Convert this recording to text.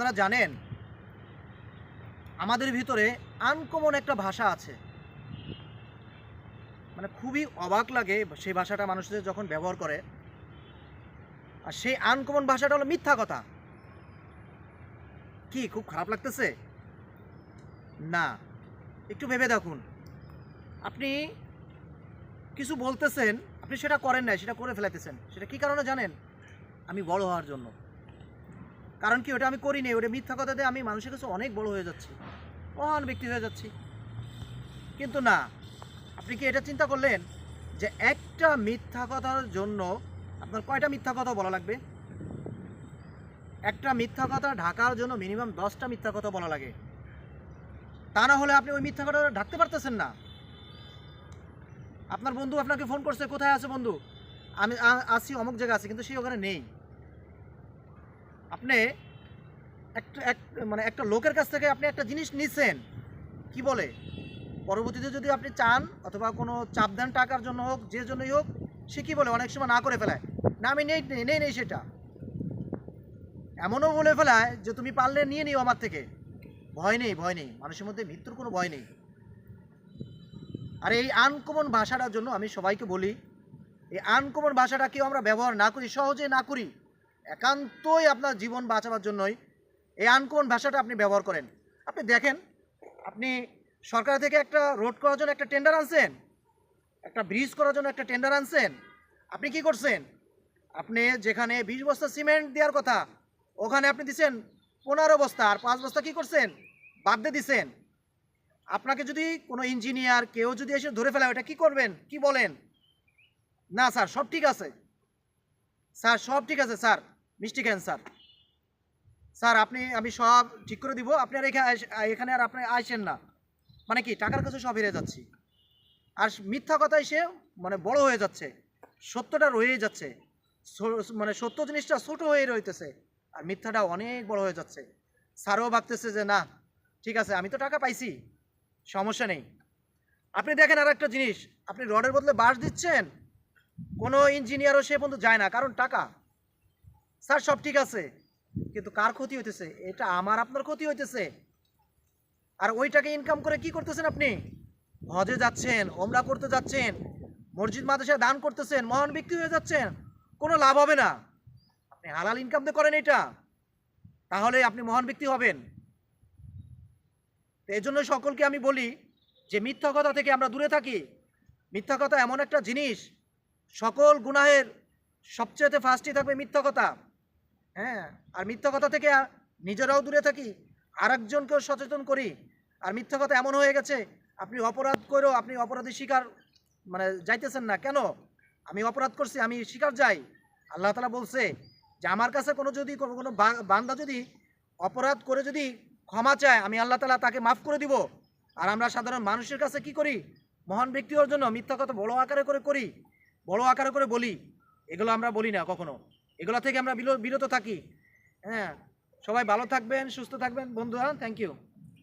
আপনারা জানেন, আমাদের ভিতরে আনকমন একটা ভাষা আছে। মানে খুবই অবাক লাগে সেই ভাষাটা মানুষদের যখন ব্যবহার করে। আর সেই আনকমন ভাষাটা হলো মিথ্যা কথা। কি, খুব খারাপ লাগতেছে? না, একটু ভেবে দেখুন। আপনি কিছু বলতেছেন, আপনি সেটা করেন না সেটা করে ফেলাইতেছেন। সেটা কি কারণে জানেন? আমি বড় হওয়ার জন্য। কারণ কি, ওটা আমি করি করিনি, ওটা মিথ্যা কথা দিয়ে আমি মানুষের কাছে অনেক বড় হয়ে যাচ্ছি। মহান ব্যক্তি হয়ে যাচ্ছি। কিন্তু না, আপনি কি এটা চিন্তা করলেন যে একটা মিথ্যা কথার জন্য আপনার কয়টা মিথ্যা কথা বলা লাগবে? একটা মিথ্যা কথা ঢাকার জন্য মিনিমাম দশটা মিথ্যা কথা বলা লাগে। তা না হলে আপনি ওই মিথ্যা কথা ঢাকতে পারতেছেন না। আপনার বন্ধু আপনাকে ফোন করছে, কোথায় আছে বন্ধু? আমি, আ- আছি অমুক জায়গায় আছি, কিন্তু সেই ওখানে নেই। আপনি একটা, এক মানে একটা লোকের কাছ থেকে আপনি একটা জিনিস নিচ্ছেন কি বলে? পরবর্তীতে যদি আপনি চান, অথবা কোনো চাপ দেন টাকার জন্য হোক, যে জন্যই হোক, সে কি বলে? অনেক সময় না করে ফেলায়। না, আমি নেই নেই নেই নেই সেটা। এমনও বলে ফেলায় যে তুমি পারলে নিয়ে নিও আমার থেকে। ভয় নেই ভয় নেই। মানুষের মধ্যে মৃত্যুর কোনো ভয় নেই। আর এই আনকমন ভাষাটার জন্য আমি সবাইকে বলি, এই আনকমন ভাষাটা কেউ আমরা ব্যবহার না করি, সহজে না করি। একান্তই আপনার জীবন বাঁচাবার জন্যই এই আনকমন ভাষাটা আপনি ব্যবহার করেন। আপনি দেখেন, আপনি সরকার থেকে একটা রোড করার জন্য একটা টেন্ডার আনছেন, একটা ব্রিজ করার জন্য একটা টেন্ডার আনছেন, আপনি কি করছেন? আপনি যেখানে বিশ বস্তা সিমেন্ট দেওয়ার কথা, ওখানে আপনি দিছেন পনেরো বস্তা, আর পাঁচ বস্তা কি করছেন? বাদ দিয়ে দিছেন। আপনাকে যদি কোনো ইঞ্জিনিয়ার কেউ যদি এসে ধরে ফেলে ওটা কি করবেন? কি বলেন? না, স্যার, সব ঠিক আছে। স্যার, সব ঠিক আছে, স্যার। মিষ্টি খান, স্যার। স্যার, আপনি, আমি সব ঠিক করে দিব। আপনি আর এখানে আর আপনি আসেন না। মানে কি, টাকার কাছে সব হেরে যাচ্ছি। আর মিথ্যা কথাই সে মানে বড় হয়ে যাচ্ছে। সত্যটা রয়েই যাচ্ছে। মানে সত্য জিনিসটা ছোট হয়ে রইতেছে। আর মিথ্যাটা অনেক বড় হয়ে যাচ্ছে। স্যারও ভাবতেছে যে, না, ঠিক আছে, আমি তো টাকা পাইছি। সমস্যা নেই। আপনি দেখেন আর একটা জিনিস। আপনি রডের বদলে বাস দিচ্ছেন? কোনো ইঞ্জিনিয়ারও সে পর্যন্ত যায় না। কারণ টাকা স্যার, সব ঠিক আছে। কিন্তু কার ক্ষতি হইতেছে? এটা আমার, আপনার ক্ষতি হইতেছে। আর ওইটাকে ইনকাম করে কি করতেছেন আপনি? হজে যাচ্ছেন, ওমরা করতে যাচ্ছেন, মসজিদ মাদ্রাসায় দান করতেছেন, মহান ব্যক্তি হয়ে যাচ্ছেন, কোনো লাভ হবে না। আপনি হালাল ইনকাম তো করেন এটা। তাহলে আপনি মহান ব্যক্তি হবেন। তো এই জন্য সকলকে আমি বলি যে মিথ্যা কথা থেকে আমরা দূরে থাকি। মিথ্যা কথা এমন একটা জিনিস, সকল গুনাহের সবচেয়ে ফার্স্টই থাকবে মিথ্যা কথা। হ্যাঁ আর মিথ্যা কথা থেকে নিজেরাও দূরে থাকি। আরেকজনকেও সচেতন করি। আর মিথ্যা কথা এমন হয়ে গেছে, আপনি অপরাধ করেও আপনি অপরাধী শিকার মানে যাইতেছেন না। কেন? আমি অপরাধ করছি, আমি শিকার যাই। আল্লাহ তালা বলছে যে, আমার কাছে কোনো যদি, কোনো বান্দা যদি অপরাধ করে যদি ক্ষমা চায়, আমি আল্লাহ তালা তাকে মাফ করে দিব। আর আমরা সাধারণ মানুষের কাছে কি করি? মহান ব্যক্তি হওয়ার জন্য মিথ্যা কথা বড় আকারে করে করি, বড় আকারে করে বলি। এগুলো আমরা বলি না কখনো। এগুলো থেকে আমরা বিরত থাকি। হ্যাঁ সবাই ভালো থাকবেন সুস্থ থাকবেন। বন্ধুরা থ্যাংক ইউ